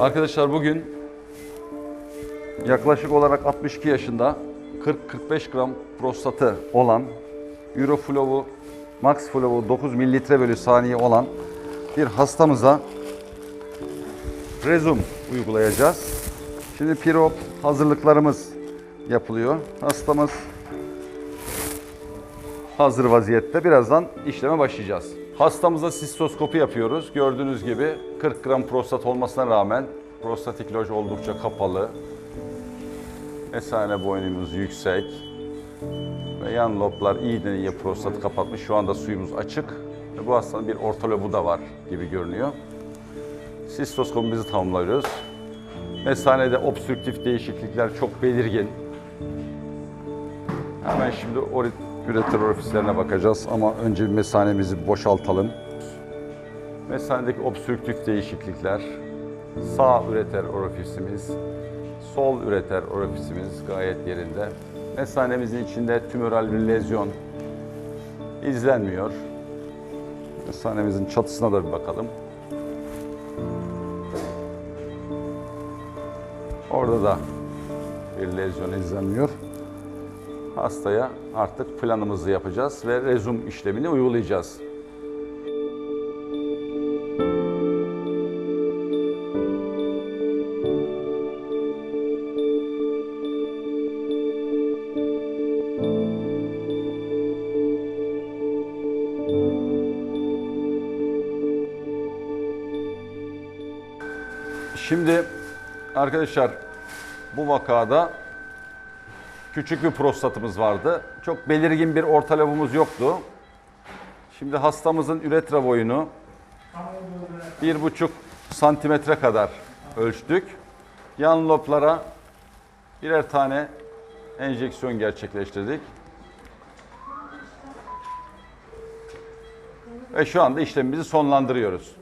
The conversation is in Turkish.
Arkadaşlar bugün yaklaşık olarak 62 yaşında 40-45 gram prostatı olan Euroflow'u Max Flow'u 9 mililitre bölü saniye olan bir hastamıza rezum uygulayacağız. Şimdi pirop hazırlıklarımız yapılıyor. Hastamız hazır vaziyette. Birazdan işleme başlayacağız. Hastamıza sistoskopi yapıyoruz. Gördüğünüz gibi 40 gram prostat olmasına rağmen prostatik loj oldukça kapalı. Mesane boynumuz yüksek. Ve yan loblar iyi de iyi prostatı kapatmış. Şu anda suyumuz açık. Ve bu hastanın bir orta lobu da var gibi görünüyor. Sistoskopimizi tamamlıyoruz. Mesanede obstrüktif değişiklikler çok belirgin. Hemen şimdi ori- üreter orifislerine bakacağız ama önce mesanemizi boşaltalım. Mesanedeki obstrüktif değişiklikler, sağ üreter orifisimiz, sol üreter orifisimiz gayet yerinde. Mesanemizin içinde tümöral bir lezyon izlenmiyor. Mesanemizin çatısına da bir bakalım. Orada da bir lezyon izlenmiyor. Hastaya artık planımızı yapacağız ve rezum işlemini uygulayacağız. Şimdi arkadaşlar bu vakada küçük bir prostatımız vardı. Çok belirgin bir orta lobumuz yoktu. Şimdi hastamızın üretra boyunu bir buçuk santimetre kadar ölçtük. Yan loblara birer tane enjeksiyon gerçekleştirdik. Ve şu anda işlemimizi sonlandırıyoruz.